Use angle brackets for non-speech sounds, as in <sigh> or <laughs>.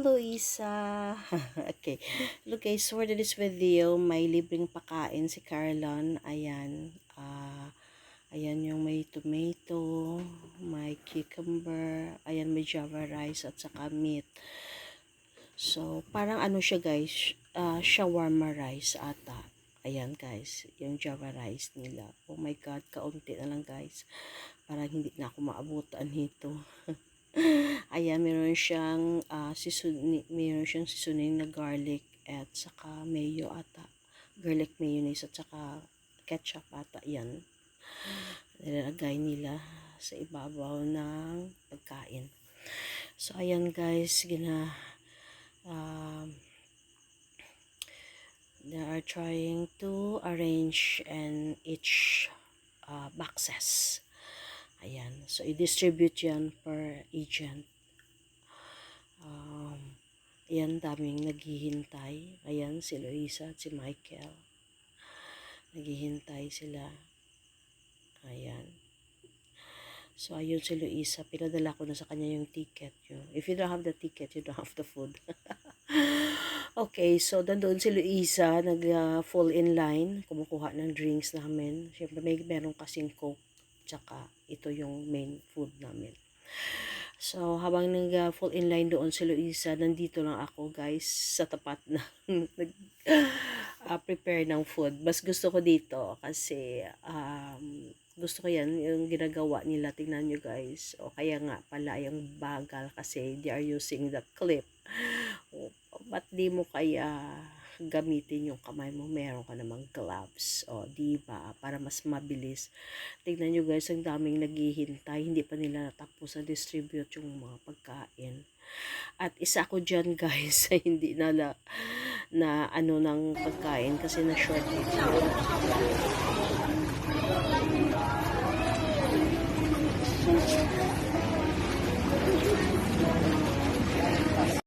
Luisa. <laughs> okay. Look guys, for this video, may libreng pakain si Carlon. Ayan. ah ayan yung may tomato, may cucumber, ayan may java rice at saka meat. So, parang ano siya guys, ah shawarma rice ata. Ayan guys, yung java rice nila. Oh my god, kaunti na lang guys. Parang hindi na ako maabutan nito. <laughs> <laughs> Ayan, meron siyang uh, sisuni, meron siyang seasoning na garlic at saka mayo ata. Garlic mayonnaise at saka ketchup ata. Yan. Nilalagay nila sa ibabaw ng pagkain. So, ayan guys, gina um, they are trying to arrange and each uh, boxes. Ayan. So, i-distribute yan per agent. Um, ayan, daming naghihintay. Ayan, si Luisa at si Michael. Naghihintay sila. Ayan. So, ayun si Luisa. Pinadala ko na sa kanya yung ticket. Yung, if you don't have the ticket, you don't have the food. <laughs> okay, so doon si Luisa, nag-fall in line, kumukuha ng drinks namin. Siyempre, may meron kasing coke tsaka ito yung main food namin. So, habang nag-fall in line doon si Luisa, nandito lang ako guys sa tapat na <laughs> nag uh, prepare ng food. Mas gusto ko dito kasi um, gusto ko yan, yung ginagawa nila, tingnan nyo guys. O kaya nga pala yung bagal kasi they are using the clip. <laughs> Ba't di mo kaya gamitin yung kamay mo, meron ka namang gloves. O, di ba? Para mas mabilis. Tignan nyo guys, ang daming naghihintay. Hindi pa nila natapos na distribute yung mga pagkain. At isa ko dyan guys, <laughs> hindi na, na, ano ng pagkain kasi na shortage.